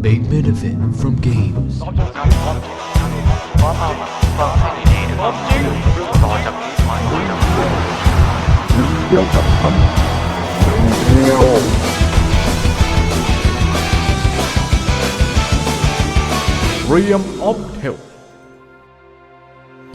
Make benefit from games. เดี๋ยวจะทำเร็วเรียมออฟเทล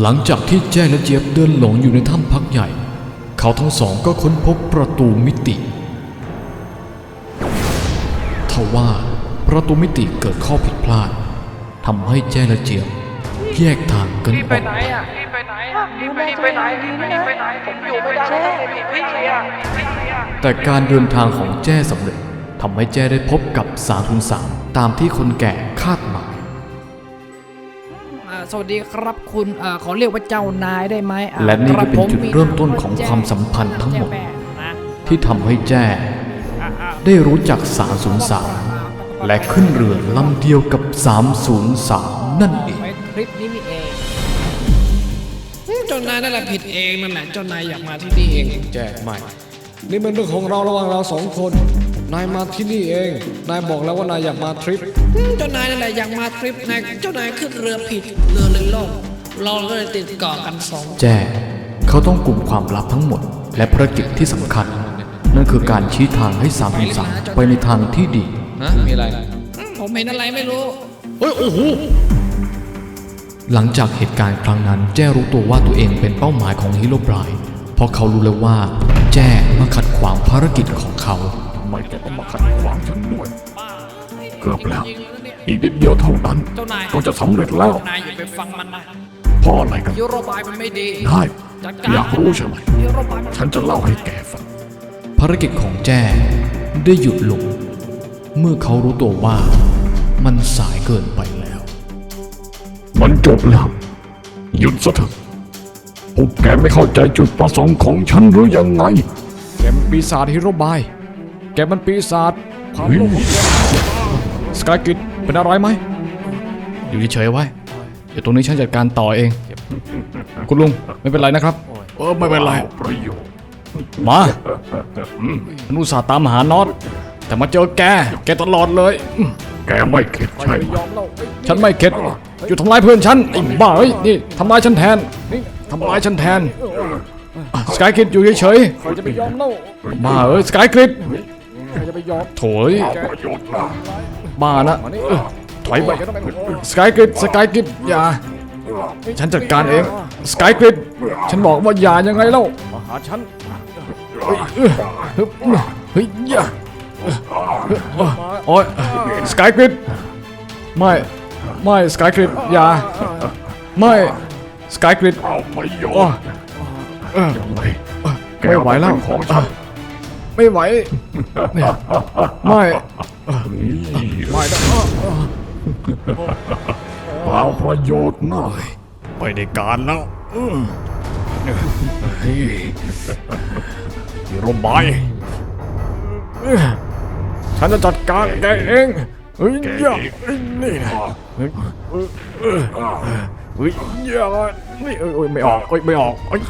หลังจากที่แจ้และเจี๊ยบเดินหลงอยู่ในถ้ำพักใหญ่ เขาทั้งสองก็ค้นพบประตูมิติทว่า ประตูมิติเกิดข้อผิดพลาดทำให้แจ้และเจี๊ยบแยกทางกันรีบอไปอกไหนอะรีบไปไหนอะรีบไปรีบไปไหนรีบไปรีบไปไหนผมอยู่ไม่ได้แล้วผมผิดพี่อะพี่อะแต่การเดินทางของแจ้สำเร็จทำให้แจ้ได้พบกับสาทุนสามตามที่คนแก่คาดหมายอ่าสวัสดีครับคุณอ่าขอเรียกว่าเจ้านายได้ไหมอ่าและนี่ก็เป็นครับจุดผมเริ่มต้นของความสัมพันธ์ทั้งหมดแจ้แป้นะที่ทำให้แจ้อ่าอ่าได้รู้จัก303 และขึ้นเรือลำเดียวกับ 303 นั่นเอง ไปทริปนี้นี่เองอืมเจ้านายนั่นแหละผิดเองนั่นแหละเจ้านายอยากมาที่นี่เองแจ้ไม่ นี่เป็นเรื่องของเราระหว่างเราสองคน นายมาที่นี่เอง นายบอกแล้วว่านายอยากมาทริป อืมเจ้านายนั่นแหละอยากมาทริปนะเจ้านายขึ้นเรือผิดเรือเลยล่มเราก็เลยติดเกาะกันสองแจ้เขาต้องกลุ่มความลับทั้งหมด และภารกิจที่สำคัญ นั่นคือการชี้ทางให้303ไปในทางที่ดี ฮะมีอะไรอืมผมเห็นอะไรไม่รู้ เฮ้ย โอ้โห หลังจากเหตุการณ์ครั้งนั้น แจ้รู้ตัวว่าตัวเองเป็นเป้าหมายของฮีโร่บรายเพราะเขารู้แล้วว่า แจ้มาขัดขวางภารกิจของเขา ทำไมแกต้องมาขัดขวางฉันด้วยเกือบแล้ว อีกนิดเดียวเท่านั้น เจ้านายก็จะสำเร็จแล้ว นายอย่าไปฟังมันนะเพราะอะไรกัน ยูโรบายมันไม่ดีได้ จัดการอยากรู้ใช่ไหม ยูโรบายมัน ฉันจะเล่าให้แกฟัง ภารกิจของแจ้ได้หยุดลง เมื่อเขารู้ตัวว่ามันสายเกินไปแล้ว มันจบแล้ว หยุดซะเถอะพวกแกไม่เข้าใจจุดประสงค์ของฉันหรือยังไง แกมันปีศาจฮีโร่บาย แกมันปีศาจความเฮ้ยโลภของแกสกายกิดเป็นอะไรไหม อยู่เฉยๆไว้ เดี๋ยวตรงนี้ฉันจัดการต่อเอง คุณลุงไม่เป็นไรนะครับ เออไม่เป็นไร ประโยชน์มาอนุตสาห์ตามหาน็อต แต่มาเจอแก แกตลอดเลยอืมแกไม่เข็ดใช่ไหมฉันไม่เข็ดอยู่ทำร้ายเพื่อนฉันไอ้บ้าเฮ้ยนี่ทำร้ายฉันแทนนี่ทำร้ายฉันแทนสกายคิดอยู่เฉยๆใครจะไปยอมเล่าบ้าเอ้ยสกายคิดใครจะไปยอมโถยเอาประโยชน์นะบ้านะเออถอยไปสกายคิดสกายคิดอย่าฉันจัดการเองสกายคิดฉันบอกว่าอย่ายังไงเล่ามาหาฉันเฮ้ยเออเฮ้ยเฮ้ยอย่าเออเออ โอ้ยสกายคิดไม่ ไม่สกายคิดอย่า ไม่สกายคิดเอาประโยโอ้ชน์ยังไงแกไม่ไหวแล้วเป็นของฉันไม่ไหวเนี่ยไม่ไม่ได้เปล่าประโยชน์นะไม่ได้การแล้วฮีโร่บาย ฉันจะจัดการแกเองเฮ้ยอย่าเฮ้ยนี่นะเฮ้ยเฮ้ยอย่านี่เอ้ยเอ้ยไม่ออกเอ้ยไม่ออกเอ้ย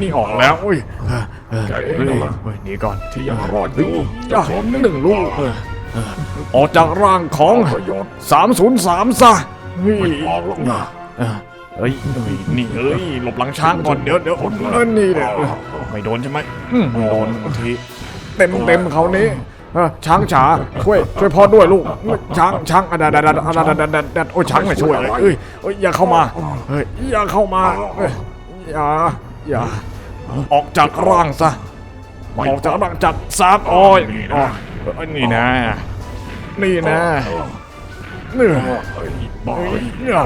นี่ออกแล้วเอ้ยเออแกเอเฮ้ยงเหรอเฮ้ยหนีก่อนที่ยังรอดอยู่อย่าหนึ่งลูกเออเออออกจากร่างของประโยชน์303ซะเฮ้ยออกแล้วนะเออเฮ้ยเฮ้ยนี่เอ้ยหลบหลังช้างก่อนเดี๋ยวเดี๋ยวเออนี่เดี๋ยวไม่โดนใช่ไหมอืมโดนบางทีเต็มเต็มเขานี้ เออช้างจ๋าช่วยช่วยพ่อด้วยลูกช้างช้างอดัดดัดดัดดัดดัดดัดดัดโอ้ยช้างไม่ช่วยเลยเอ้ยเอ้ยอย่าเข้ามาเฮ้ยอย่าเข้ามาเอ้ยอย่าอย่าออกจากร่างซะออกจากร่างจากซากอ้อยอ๋อนี่นะ นี่นะเนี่บอเนี่ย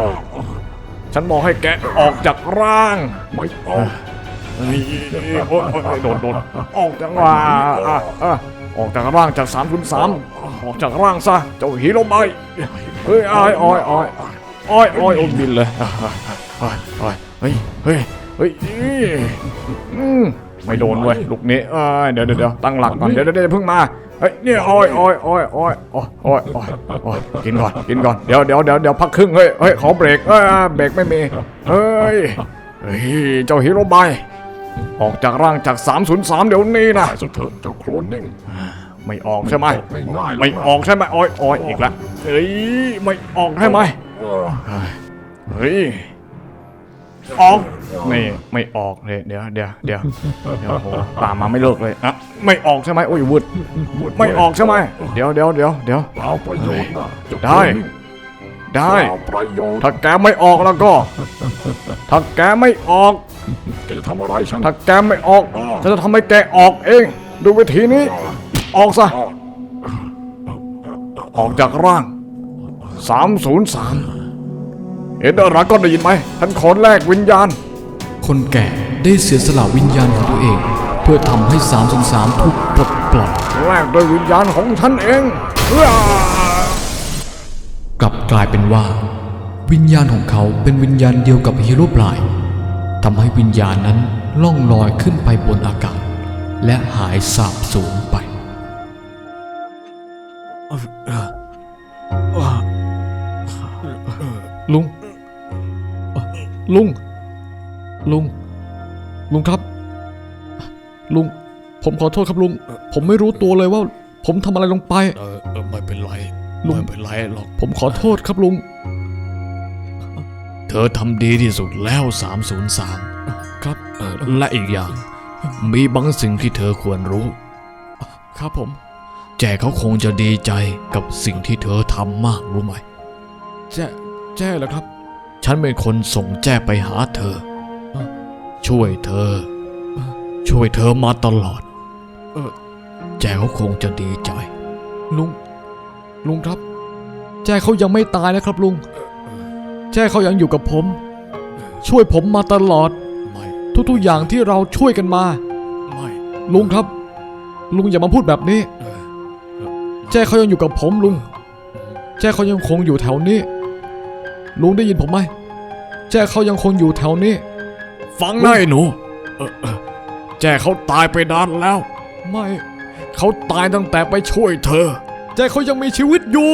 ฉันบอกให้แกออกจากร่างไม่องเฮ้ยโอ๊ยโอ๊ยโดนโดนออกจากร่าง ออกจากร่างจากสามคุณสามออกจากร่างซะเจ้าฮีโร่ใบเฮ้ยอ้อยอ้อยอ้อยอ้อยอ้อยอมบินเลยเฮ้ยเฮ้ยเฮ้ยไม่โดนเว้ยลูกนี้เดี๋ยวเดี๋ยวตั้งหลักก่อนเดี๋ยวเดี๋ยวเพิ่งมาเฮ้ยนี่อ้อยอ้อยอ้อยอ้อยอ้อยอ้อยอ้อยกินก่อนกินก่อนเดี๋ยวเดี๋ยวเดี๋ยวเดี๋ยวพักครึ่งเฮ้ยเฮ้ยขอเบรกเออเบรกไม่มีเฮ้ยเฮ้ยเจ้าฮีโร่ใบ ออกจากร่างจาก 303 เดี๋ยวนี้นะตายซะเถอะเจ้าโคลนนิ่ง ไม่ออกใช่ไหม ไม่ง่ายหรอกไม่ออกใช่ไหมอ้อยอ้อยอีกแล้วเฮ้ย ไม่ออกใช่ไหม เออเฮ้ย ออก นี่ ไม่ออกเลยเดี๋ยวเดี๋ยวเดี๋ยวเดี๋ยวโหตามมาไม่เลิกเลยอะไม่ออกใช่ไหมโอ้ยวุดไม่ออกใช่ไหม เดี๋ยวเดี๋ยวเดี๋ยวเดี๋ยว เปล่าประโยชน์นะเจ้าได้คนนี้ได้ เปล่าประโยชน์ถ้าแกไม่ออกแล้วก็ ถ้าแกไม่ออก แกจะทำอะไรฉัน ถ้าแกไม่ออกฉันจะทำให้แกออกเอง ดูวิธีนี้ ออกซะ ออกจากร่าง 303 เห็นอะไรก็ได้ยินไหมฉันขอแลกวิญญาณ คนแก่ได้เสียสละวิญญาณของตัวเอง เพื่อทำให้303ถูกปลดปล่อยแลกด้วยวิญญาณของฉันเองเอ้อ กลับกลายเป็นว่า วิญญาณของเขาเป็นวิญญาณเดียวกับฮีโร่บราย ทำให้วิญญาณนั้นล่องลอยขึ้นไปบนอากาศ และหายสาบสูญไป ลุง ลุง ลุง ลุงครับ ลุง ผมขอโทษครับลุง ผมไม่รู้ตัวเลยว่า ผมทำอะไรลงไป เออเออไม่เป็นไร ลุงไม่เป็นไรหรอก ผมขอโทษครับลุงเธ อทำดีที่สุดแล้ว 303 ครับเออและอีกอย่าง มีบางสิ่งที่เธอควรรู้ ครับผม แจเขาคงจะดีใจกับสิ่งที่เธอทำมากรู้ไหม แจ้แจ้เหรอครับ ฉันเป็นคนส่งแจ้ไปหาเธอ ช่วยเธอ ช่วยเธอมาตลอด เออแจเขาคงจะดีใจ ลุง ลุงครับ แจ้เขายังไม่ตายนะครับลุง แจ้เขายังอยู่กับผม ช่วยผมมาตลอด ไม่ ทุกๆอย่างที่เราช่วยกันมา ไม่ ลุงครับ ลุงอย่ามาพูดแบบนี้เออแจ้เขายังอยู่กับผมลุง แจ้เขายังคงอยู่แถวนี้ ลุงได้ยินผมไหม แจ้เขายังคงอยู่แถวนี้ ฟังนะไอ้หนูเออเออแจเขาตายไปนานแล้ว ไม่ เขาตายตั้งแต่ไปช่วยเธอ แจ้เขายังมีชีวิตอยู่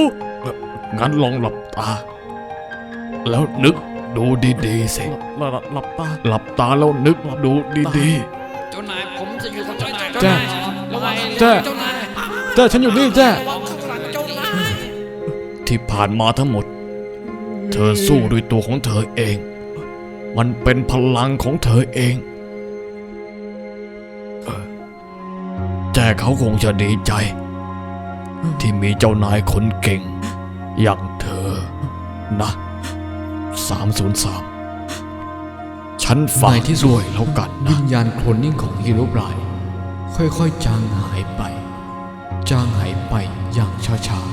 งั้นลองหลับตา แล้วนึกดูดีๆสิหลับหลับตาหลับตาแล้วนึกดูดีเจ้านายผมจะอยู่กับเจ้านายแจ้ระวังแจ้เจ้านายแจ้ฉันอยู่นี่แจ้ระวังข้างหลังเจ้านายๆที่ผ่านมาทั้งหมด เธอสู้ด้วยตัวของเธอเอง มันเป็นพลังของเธอเองเออแต่เขาคงจะดีใจ ที่มีเจ้านายคนเก่ง อย่างเธอนะ 303 ฉันฝากในที่สุด ด้วยแล้วกันวินะ ญญาณโคลนนิ่งของฮีโร่บรายค่อยๆจางหายไป จางหายไปอย่างช้าๆ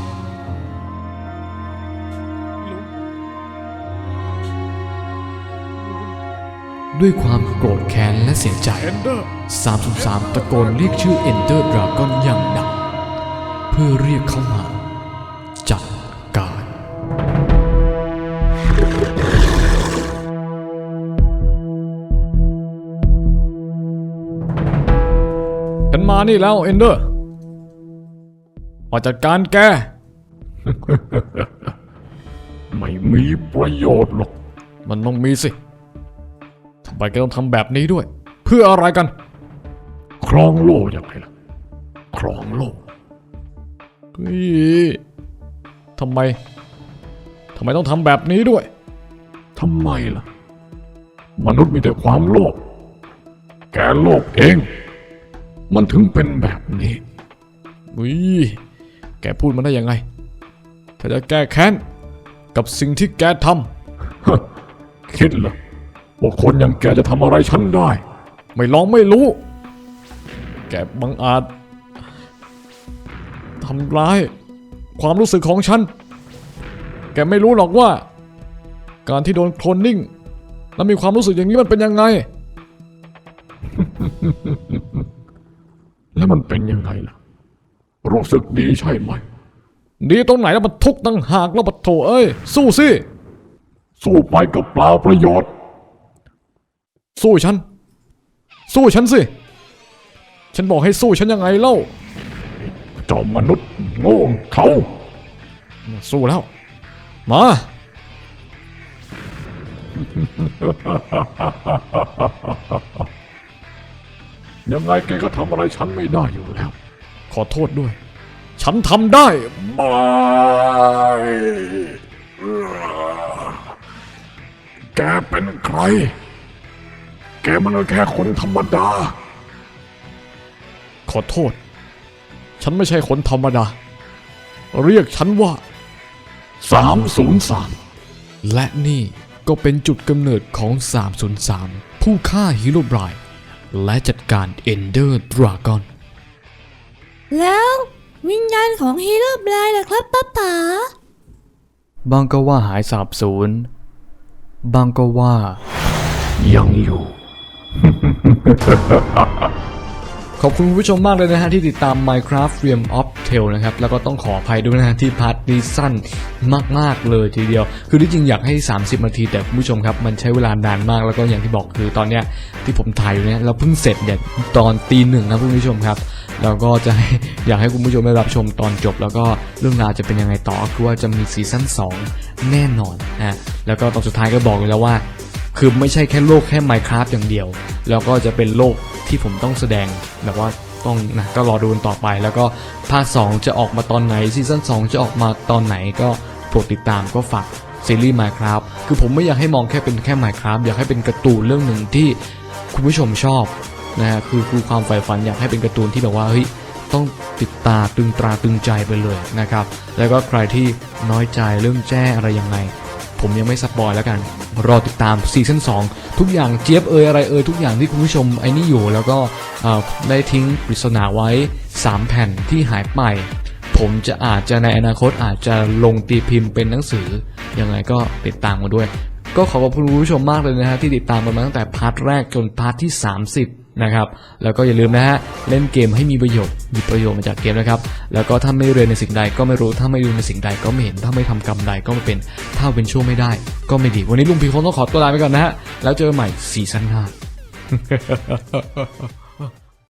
ด้วยความโกรธแค้นและเสียใจ303ตะโกนเรียกชื่อเอนเดอร์ดราก้อนอย่างดัง เพื่อเรียกเข้ามา มานี่แล้วเอนเดอร์มาจัดการแก ไม่มีประโยชน์หรอก มันต้องมีสิทำไมแกต้องทำแบบนี้ด้วย เพื่ออะไรกัน ครองโลกยังไงล่ะ ครองโลกเฮ้ยทำไมทำไมต้องทำแบบนี้ด้วยทำไมล่ะ มนุษย์มีแต่ความโลภแกโลภเอง มันถึงเป็นแบบนี้วิแกพูดมาได้ยังไง ถ้าจะแก้แค้นกับสิ่งที่แกทคิดเหรอว่าคนอย่างแกจะทำอะไรฉันได้ำไม่ลองไม่รู้ แกบังอาจทำร้าย ความรู้สึกของฉัน แกไม่รู้หรอกว่า การที่โดนโคลนนิ่ง แล้วมีความรู้สึกอย่างนี้มันเป็นยังไง แล้วมันเป็นยังไงล่ะ รู้สึกดีใช่ไหม ดีตรงไหนแล้วมันทุกข์ตั้งหากแล้วบัดโถเอ้ย สู้สิ สู้ไปก็เปล่าประโยชน์ สู้ฉัน สู้ฉันสิ ฉันบอกให้สู้ฉันยังไงเล่า เจ้ามนุษย์โง่เขา สู้แล้ว มา ยังไงแกก็ทำอะไรฉันไม่ได้อยู่แล้ว ขอโทษด้วย ฉันทำได้ ไม่แกเป็นใคร แกมันก็แค่คนธรรมดา ขอโทษ ฉันไม่ใช่คนธรรมดา เรียกฉันว่า 303 และนี่ก็เป็นจุดกำเนิดของ 303 ผู้ฆ่าฮีโร่บราย และจัดการเอนเดอร์ดราก้อนแล้ววิญญาณของฮีโร่บรายล่ะครับป้าป๋าบางก็ว่าหายสาบสูญบางก็ว่า ยังอยู่ ขอบคุณคุณผู้ชมมากเลยนะฮะที่ติดตาม Minecraft Realm of Tale นะครับ แล้วก็ต้องขออภัยด้วยนะฮะที่พาร์ทนี้สั้นมาก ๆ เลยทีเดียว คือที่จริงอยากให้ 30 นาที แต่คุณผู้ชมครับ มันใช้เวลานานมากแล้วก็อย่างที่บอกคือตอนเนี้ยที่ผมถ่ายอยู่เนี่ยเราเพิ่งเสร็จเนี่ยตอนตีหนึ่งนะคุณผู้ชมครับ แล้วก็จะอยากให้คุณผู้ชมได้รับชมตอนจบ แล้วก็เรื่องราวจะเป็นยังไงต่อคือว่าจะมีซีซั่น2แน่นอนนะแล้วก็ตอนสุดท้ายก็บอกเลยแล้วว่า คือไม่ใช่แค่โลกแค่ Minecraft อย่างเดียว แล้วก็จะเป็นโลกที่ผมต้องแสดงแบบว่าต้องนะก็รอดูกันต่อไป แล้วก็ภาค 2 จะออกมาตอนไหนซีซั่น2 จะออกมาตอนไหนก็โปรดติดตามก็ฝากซีรีส์ Minecraft คือผมไม่อยากให้มองแค่เป็นแค่ Minecraft อยากให้เป็นการ์ตูนเรื่องหนึ่งที่คุณผู้ชมชอบนะฮะคือคือความใฝ่ฝันอยากให้เป็นการ์ตูนที่แบบว่าเฮ้ยต้องติดตาตึงตราตึงใจไปเลยนะครับ แล้วก็ใครที่น้อยใจเรื่องแจ้อะไรยังไง ผมยังไม่สปอยแล้วกัน รอติดตามซีซั่น2ทุกอย่างเจี๊ยบเอยอะไรเอยทุกอย่างที่คุณผู้ชมไอ้นี่อยู่ แล้วก็ได้ทิ้งปริศนาไว้ 3 แผ่นที่หายไป ผมจะอาจจะในอนาคตอาจจะลงตีพิมพ์เป็นหนังสือยังไงก็ติดตามมาด้วย ก็ขอขอบคุณคุณผู้ชมมากเลยนะฮะที่ติดตามกันมาตั้งแต่พาร์ทแรกจนพาร์ทที่ 30 นะครับ แล้วก็อย่าลืมนะฮะเล่นเกมให้มีประโยชน์หยิบประโยชน์มาจากเกมนะครับ แล้วก็ถ้าไม่เรียนในสิ่งใดก็ไม่รู้ถ้าไม่รู้ในสิ่งใดก็ไม่เห็นถ้าไม่ทำกรรมใดก็ไม่เป็นถ้าเป็นช่วงไม่ได้ ก็ไม่ดีวันนี้ลุงพีคงต้องขอตัวลาไปก่อนนะฮะแล้วเจอกันใหม่ซีซั่นหน้า